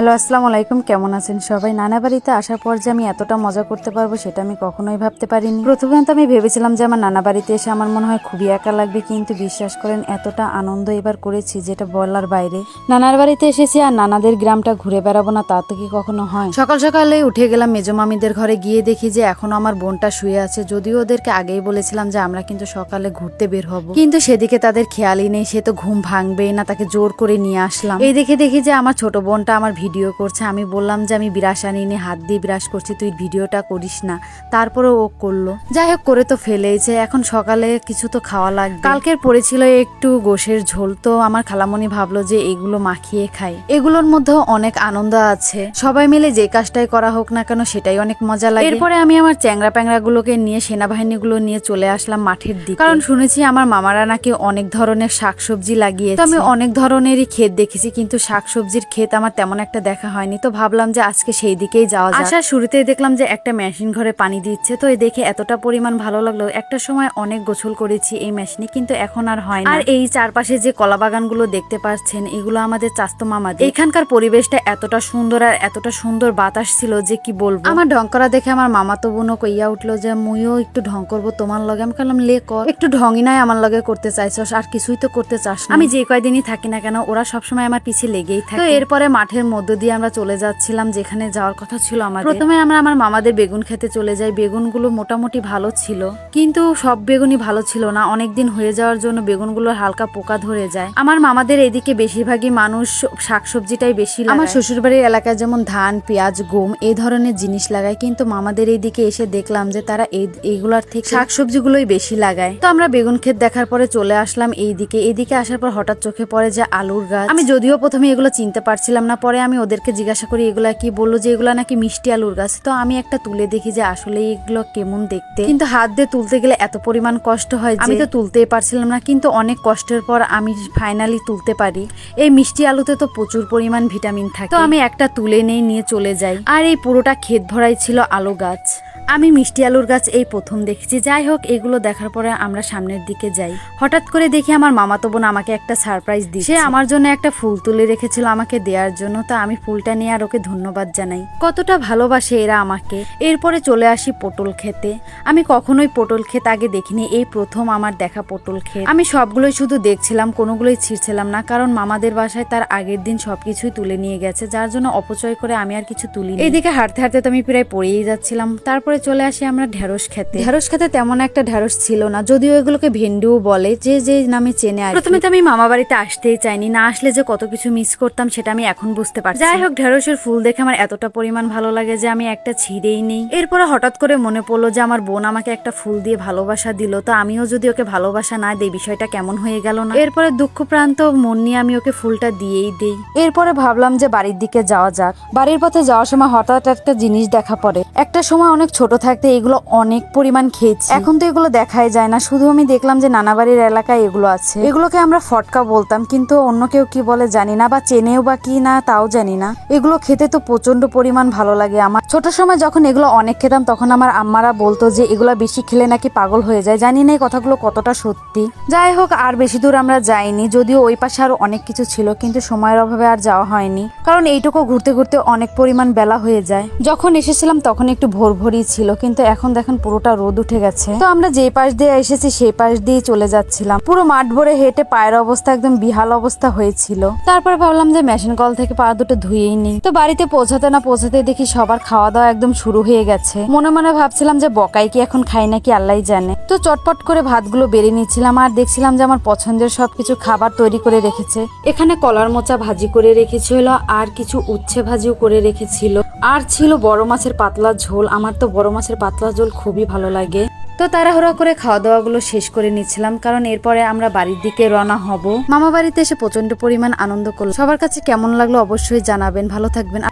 Hello, আসসালামু আলাইকুম। কেমন আছেন সবাই? নানা বাড়িতে আসার পর যে আমি এতটা মজা করতে পারব সেটা আমি কখনোই ভাবতে পারিনি। প্রথমে তো আমি ভেবেছিলাম যে আমার নানা বাড়িতে এসে আমার মনে হয় খুবই একা লাগবে, কিন্তু বিশ্বাস করেন, এতটা আনন্দ এবার করেছি যেটা বলার বাইরে। নানার বাড়িতে এসেছি আর নানাদের গ্রামটা ঘুরে বেড়াবো না, তা তো কি কখনো হয়? সকাল সকালে উঠে গেলাম, মেজো মামিদের ঘরে গিয়ে দেখি যে এখনও আমার বোনটা শুয়ে আছে। যদিও ওদেরকে আগেই বলেছিলাম যে আমরা কিন্তু সকালে ঘুরতে বের হব। কিন্তু সেদিকে তাদের খেয়ালই নেই, সে তো ঘুম ভাঙবেই না, তাকে জোর করে নিয়ে আসলাম। এই দেখে দেখি যে আমার ছোট বোনটা আমার করছে, আমি বললাম যে আমি বিরাস আনিনি হাত দিয়ে বিরাস করছি, তুই ভিডিওটা করিস না। তারপরে ও করল। যাই হোক, করে তো ফেলেইছে, এখন সকালে কিছু তো খাওয়া লাগবে। কালকের পড়েছিল একটু গোশের ঝোল, তো আমার খালামণি ভাবলো যে এগুলো মাখিয়ে খাই। এগুলোর মধ্যেও অনেক আনন্দ আছে। সবাই মিলে যে কাজটাই করা হোক না কেন, সেটাই অনেক মজা লাগে। এরপরে আমি আমার চ্যাংরা প্যাংরা গুলোকে নিয়ে, সেনাবাহিনীগুলো নিয়ে চলে আসলাম মাঠের দিকে। কারণ শুনেছি আমার মামারা নাকি অনেক ধরনের শাকসবজি লাগিয়ে আমি অনেক ধরনেরই ক্ষেত দেখেছি, কিন্তু শাকসবজির ক্ষেত আমার তেমন একটা দেখা হয়নি। তো ভাবলাম যে আজকে সেই দিকেই যাওয়া যায় আসার শুরুতেই দেখলাম যে একটা মেশিন ঘরে পানি দিচ্ছে। তো এই দেখে এতটা পরিমাণ ভালো লাগল। একটা সময় অনেক গোসল করেছি এই মেশিনে কিন্তু এখন আর হয় না। আর এই চারপাশে যে কলা বাগানগুলো দেখতে পাচ্ছেন এগুলো আমাদের চাস্তো মামাদের। এখানকার পরিবেশটা এতটা সুন্দর আর এতটা সুন্দর বাতাস ছিল যে কি বলব। আমার ঢং করা দেখে আমার মামাতো বোনও কইয়া উঠল যে মুইও একটু ঢং করব তোমার লগে। আমি বললাম লে কর। একটু ঢংই নাই আমার লগে করতে চাইছস আর কিছুই তো করতে চাস না। আমি যে কয়দিনই থাকি না কেন ওরা সবসময় আমার পিছে লেগেই থাকে। তো এরপরে মাঠের মধ্য দিয়ে আমরা চলে যাচ্ছিলাম যেখানে যাওয়ার কথা ছিল আমার প্রথমে আমরা আমার মামাদের বেগুন খেতে চলে যাই। বেগুনগুলো মোটামুটি ভালো ছিল। কিন্তু সব বেগুনই ভালো ছিল না। অনেক দিন হয়ে যাওয়ার জন্য বেগুনগুলোর হালকা পোকা ধরে যায়। আমার মামাদের এদিকে বেশিরভাগই মানুষ শাকসবজিটাই বেশি। আমার শ্বশুরবাড়ির এলাকায় যেমন ধান পেঁয়াজ গম এই ধরনের জিনিস লাগায়। কিন্তু মামাদের এইদিকে এসে দেখলাম যে তারা এই এইগুলার থেকে শাকসবজিগুলোই বেশি লাগায়। তো আমরা বেগুন ক্ষেত দেখার পরে চলে আসলাম এইদিকে। এইদিকে আসার পর হঠাৎ চোখে পড়ে যে আলুর গাছ। আমি যদিও প্রথমে এগুলো চিনতে পারছিলাম না। পরে আমি ওদেরকে জিজ্ঞাসা করি এগুলা কি? বলল যে এগুলা নাকি মিষ্টি আলুর গাছ। তো আমি একটা তুলে দেখি যে আসলে এগুলো কেমন দেখতে। কিন্তু হাত দিয়ে তুলতে গেলে এত পরিমাণ কষ্ট হয় আমি তো তুলতেই পারছিলাম না কিন্তু অনেক কষ্টের পর আমি ফাইনালি তুলতে পারি। এই মিষ্টি আলুতে তো প্রচুর পরিমাণ ভিটামিন থাকে। তো আমি একটা তুলে নেই নিয়ে চলে যাই। আর এই পুরোটা ক্ষেত ভরাই ছিল আলু গাছ। আমি মিষ্টি আলুর গাছ এই প্রথম দেখেছি। যাই হোক, এগুলো দেখার পরে আমরা সামনের দিকে যাই। হঠাৎ করে দেখি আমার মামাতো বোন আমাকে একটা সারপ্রাইজ দিচ্ছে। আমার জন্য একটা ফুল তুলে রেখেছিল আমাকে দেওয়ার জন্য, তা আমি ফুলটা নিয়ে আর ওকে ধন্যবাদ জানাই। কতটা ভালোবাসে এরা আমাকে। এরপরে চলে আসি পটল খেতে। আমি কখনোই পটল ক্ষেত আগে দেখিনি। এই প্রথম আমার দেখা পটল ক্ষেত। আমি সবগুলোই শুধু দেখছিলাম, কোনোগুলোই ছিঁড়ছিলাম না, কারণ মামাদের বাসায় তার আগের দিন সবকিছুই তুলে নিয়ে গেছে, যার জন্য অপচয় করে আমি আর কিছু তুলি এইদিকে হাঁটতে হাঁটতে তো আমি প্রায় পড়েই যাচ্ছিলাম। তারপরে চলে আসি আমরা ঢেঁড়স খেতে। ঢেঁড়স খেতে তেমন একটা ঢেঁড়স ছিল না যদিও এগুলোকে ভেন্ডিও বলে যে যে নামে চেনে আর প্রথমে তো আমি মামা বাড়িতে আসতেই চাইনি না আসলে যে কত কিছু মিস করতাম সেটা আমি এখন বুঝতে পারছি যাই হোক ঢেঁড়সের ফুল দেখে আমার এতটা পরিমাণ ভালো লাগে যে আমি একটা ছিঁড়েই নেই। এরপরে হঠাৎ করে মনে পড়ল যে আমার বোন আমাকে একটা ফুল দিয়ে ভালোবাসা দিল তো আমিও যদি ওকে ভালোবাসা না দেই বিষয়টা কেমন হয়ে গেল না? এরপরে দুঃখপ্রান্ত মন নিয়ে আমি ওকে ফুলটা দিয়েই দেই। এরপরে ভাবলাম যে বাড়ির দিকে যাওয়া যাক। বাড়ির পথে যাওয়ার সময় হঠাৎ একটা জিনিস দেখা পড়ে। একটা সময় অনেক ছোট থাকতে এগুলো অনেক পরিমাণ খেয়েছি। এখন তো এগুলো দেখাই যায় না। শুধু আমি দেখলাম যে নানা বাড়ির এলাকায় এগুলো আছে। এগুলোকে আমরা ফটকা বলতাম, কিন্তু অন্য কেউ কি বলে জানি না বা চেনেও বা কি না তাও জানি না। এগুলো খেতে তো প্রচণ্ড পরিমাণ ভালো লাগে আমার। ছোট সময় যখন এগুলো অনেক খেতাম, তখন আমার আম্মারা বলতো যে, এগুলো বেশি খেলে নাকি পাগল হয়ে যায়? জানি না এই কথাগুলো কতটা সত্যি। যাই হোক, আর বেশি দূর আমরা যাইনি। যদিও ওই পাশে আরও অনেক কিছু ছিল, কিন্তু সময়ের অভাবে আর যাওয়া হয়নি। কারণ এইটুকু ঘুরতে ঘুরতে অনেক পরিমাণ বেলা হয়ে যায়। যখন এসেছিলাম, তখন একটু ভোর ভোরই ছিল, কিন্তু এখন দেখেন পুরোটা রোদ উঠে গেছে। তো আমরা যে পাশ দিয়ে এসেছি, সেই পাশ দিয়ে চলে যাচ্ছিলাম। পুরো মাঠ ভরে হেঁটে পায়ের অবস্থা একদম বিহাল অবস্থা হয়েছিল। তারপর ভাবলাম যে মেশিন কল থেকে পা দুটো ধুয়েই নিই। তো বাড়িতে পৌঁছাতে না পৌঁছাতে দেখি সবার খাওয়া দাওয়া একদম শুরু হয়ে গেছে। মনে মনে ভাবছিলাম যে বকাই কি এখন খাই নাকি আল্লাহ জানে। তো চটপট করে ভাতগুলো বেড়ে নিচ্ছিলাম আর দেখছিলাম যে আমার পছন্দের সবকিছু খাবার তৈরি করে রেখেছে। এখানে কলার মোচা ভাজি করে রেখেছিল আর কিছু উচ্ছে ভাজিও করে রেখেছিল। আর ছিল বড় মাছের পাতলা ঝোল, আমার তো বড় মাছের পাতলা ঝোল খুবই ভালো লাগে। তো তাড়াহুড়া করে খাওয়া দাওয়া গুলো শেষ করে নিচ্ছিলাম, কারণ এরপরে আমরা বাড়ির দিকে রওনা হব। মামা বাড়িতে এসে প্রচণ্ড পরিমাণ আনন্দ করল সবার কাছে কেমন লাগল অবশ্যই জানাবেন। ভালো থাকবেন।